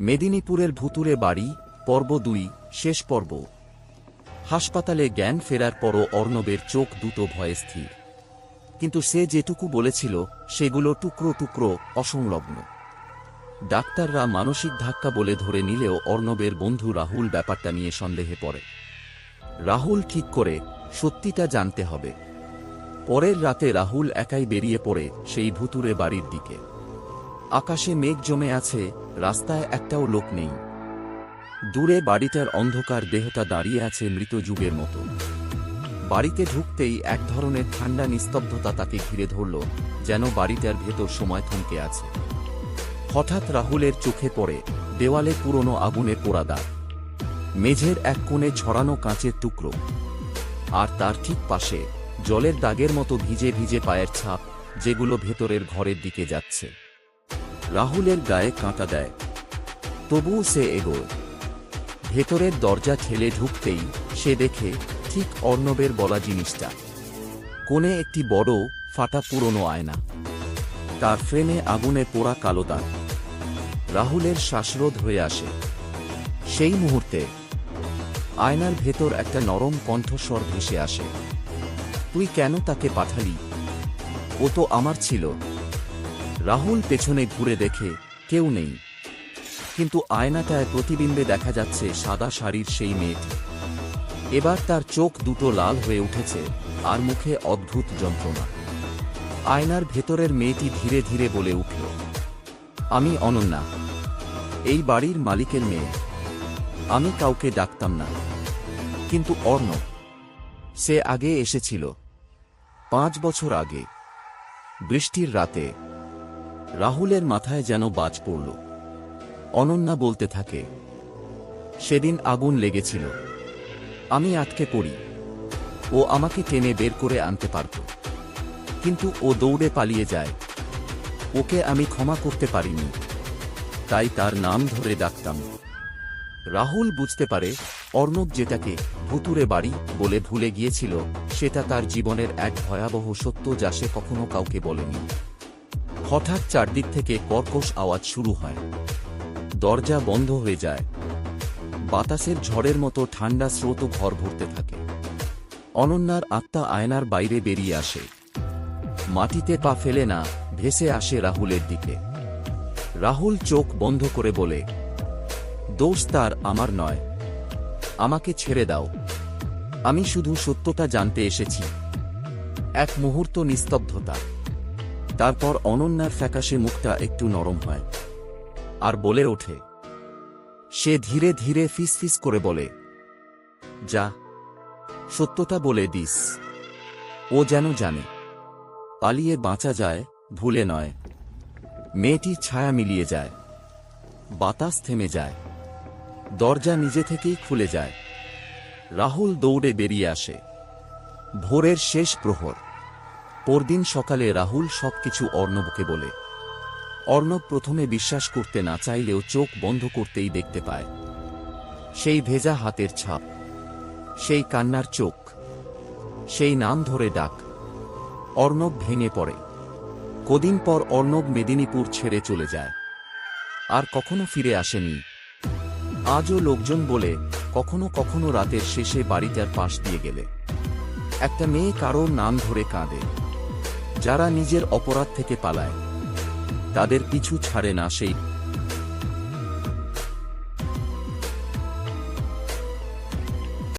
মেদিনীপুরের ভুতুরে বাড়ি, পর্ব দুই, শেষ পর্ব। হাসপাতালে জ্ঞান ফেরার পরও অর্ণবের চোখ দুটো ভয়ে স্থির। কিন্তু সে যেটুকু বলেছিল, সেগুলো টুকরো টুকরো অসংলগ্ন। ডাক্তাররা মানসিক ধাক্কা বলে ধরে নিলেও অর্ণবের বন্ধু রাহুল ব্যাপারটা নিয়ে সন্দেহে পড়ে। রাহুল ঠিক করে, সত্যিটা জানতে হবে। পরের রাতে রাহুল একাই বেরিয়ে পড়ে সেই ভুতুরে বাড়ির দিকে। আকাশে মেঘ জমে আছে, রাস্তায় একটাও লোক নেই। দূরে বাড়িটার অন্ধকার দেহটা দাঁড়িয়ে আছে মৃত যুগের মতো। বাড়িতে ঢুকতেই এক ধরনের ঠান্ডা নিস্তব্ধতা তাকে ঘিরে ধরল, যেন বাড়িটার ভেতর সময় থমকে আছে। হঠাৎ রাহুলের চোখে পড়ে দেওয়ালে পুরনো আগুনে পোড়া দাগ মেঝের এক কোণে ছড়ানো কাঁচের টুকরো। আর তার ঠিক পাশে জলের দাগের মতো ভিজে ভিজে পায়ের ছাপ, যেগুলো ভেতরের ঘরের দিকে যাচ্ছে। রাহুলের গায়ে কাঁটা দেয়। তবুও সে এগোয়। ভেতরের দরজা ঠেলে ঢুকতেই সে দেখে ঠিক অর্ণবের বলা জিনিসটা। কোণে একটি বড়, ফাটা পুরনো আয়না। তার ফ্রেমে আগুনে পোড়া কালো দাগ। রাহুলের শ্বাসরোধ হয়ে আসে। সেই মুহূর্তে আয়নার ভেতর একটা নরম কণ্ঠস্বর ভেসে আসে। তুই কেন তাকে পাঠালি? ও তো আমার ছিল। রাহুল পেছনে ঘুরে দেখে কেউ নেই। কিন্তু আয়নাটায় প্রতিবিম্বে দেখা যাচ্ছে সাদা শাড়ির সেই মেয়েটি। এবার তার চোখ দুটো লাল হয়ে উঠেছে আর মুখে অদ্ভুত যন্ত্রণা। আয়নার ভেতরের মেয়েটি ধীরে ধীরে বলে উঠল, আমি অনন্যা। এই বাড়ির মালিকের মেয়ে। আমি কাউকে ডাকতাম না। কিন্তু অর্ণ, সে আগে এসেছিল। পাঁচ বছর আগে। বৃষ্টির রাতে রাহুলের মাথায় যেন বাজ পড়ল। অনন্যা বলতে থাকে, সেদিন আগুন লেগেছিল। আমি আটকে পড়ি। ও আমাকে টেনে বের করে আনতে পারত। কিন্তু ও দৌড়ে পালিয়ে যায়। ওকে আমি ক্ষমা করতে পারিনি। তাই তার নাম ধরে ডাকতাম। রাহুল বুঝতে পারে, অর্ণব যেটাকে ভুতুরে বাড়ি বলে ভুলে গিয়েছিল, সেটা তার জীবনের এক ভয়াবহ সত্য যা সে কখনো কাউকে বলেনি। হঠাৎ চারদিক থেকে কর্কশ আওয়াজ শুরু হয়। দরজা বন্ধ হয়ে যায়। বাতাসের ঝড়ের মতো ঠান্ডা স্রোত ঘর ভরতে থাকে। অনন্যার আত্মা আয়নার বাইরে বেরিয়ে আসে। মাটিতে পা ফেলে না, ভেসে আসে রাহুলের দিকে। রাহুল চোখ বন্ধ করে বলে, দোষ তার আমার নয়। আমাকে ছেড়ে দাও। আমি শুধু সত্যটা জানতে এসেছি। এক মুহূর্ত নিস্তব্ধতা। তারপর অনন্যার ফ্যাকাশে মুখটা একটু নরম হয়। আর বলে ওঠে। সে ধীরে ধীরে ফিস ফিস করে বলে, যা সত্যতা বলে দিস। ও যেন জানে। পালিয়ে বাঁচা যায়, ভুলে নয়। মেয়েটির ছায়া মিলিয়ে যায়। বাতাস থেমে যায়। দরজা নিজে থেকেই খুলে যায়। রাহুল দৌড়ে বেরিয়ে আসে। ভোরের শেষ প্রহর। পরদিন সকালে রাহুল সবকিছু অর্ণবকে বলে। অর্ণব প্রথমে বিশ্বাস করতে না চাইলেও চোখ বন্ধ করতেই দেখতে পায়। সেই ভেজা হাতের ছাপ, সেই কান্নার চোখ, সেই নাম ধরে ডাক। অর্ণব ভেঙে পড়ে। কদিন পর অর্ণব মেদিনীপুর ছেড়ে চলে যায়। আর কখনো ফিরে আসেনি। আজও লোকজন বলে, কখনো কখনো রাতের শেষে বাড়িটার পাশ দিয়ে গেলে। একটা মেয়ে কারোর নাম ধরে কাঁদে। যারা নিজের অপরাধ থেকে পালায় তাদের পিছু ছাড়ে না সেই